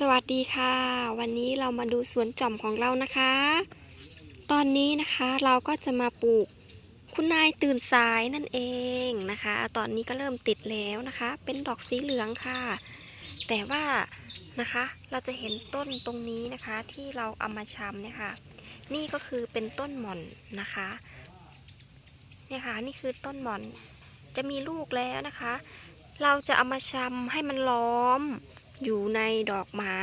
สวัสดีค่ะ วันนี้เรามาดูสวนจอมของเรานะคะ ตอนนี้นะคะเราก็จะมาปลูกคุณนายตื่นสายนั่นเองนะคะ ตอนนี้ก็เริ่มติดแล้วนะคะ เป็นดอกสีเหลืองค่ะ แต่ว่านะคะเราจะเห็นต้นตรงนี้นะคะที่เราเอามาชำเนี่ยค่ะ นี่ก็คือเป็นต้นหม่อนนะคะเนี่ยค่ะนี่คือต้นหม่อนจะมีลูกแล้วนะคะ เราจะเอามาชำให้มันล้อม อยู่ในดอกไม้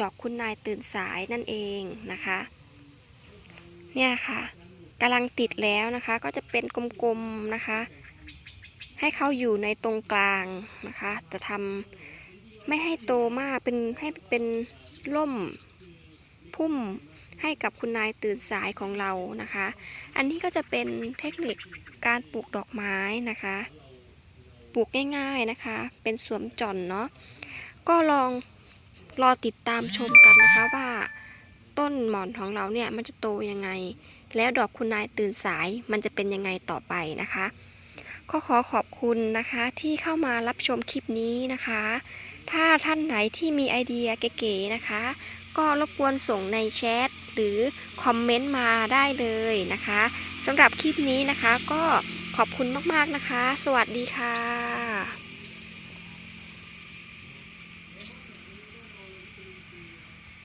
ดอกคุณนายตื่นสายนั่นเองนะคะ เนี่ยค่ะกำลังติดแล้วนะคะ ก็จะเป็นกลมๆนะคะ ให้เขาอยู่ในตรงกลางนะคะ จะทำไม่ให้โตมากเป็นให้เป็นร่มพุ่มให้กับคุณนายตื่นสายของเรานะคะ อันนี้ก็จะเป็นเทคนิคการปลูกดอกไม้นะคะ ปลูกง่ายๆนะคะ เป็นสวมจ่อนเนาะ ก็ลองรอติดตามชมกันนะคะว่าต้นหมอนของเราเนี่ยมันจะโตยังไง แล้วดอกคุณนายตื่นสายมันจะเป็นยังไงต่อไปนะคะก็ขอขอบคุณนะคะที่เข้ามารับชมคลิปนี้นะคะ ถ้าท่านไหนที่มีไอเดียเก๋ๆนะคะ ก็รบกวนส่งในแชทหรือคอมเมนต์มาได้เลยนะคะสำหรับคลิปนี้นะคะก็ขอบคุณมากๆนะคะ สวัสดีค่ะ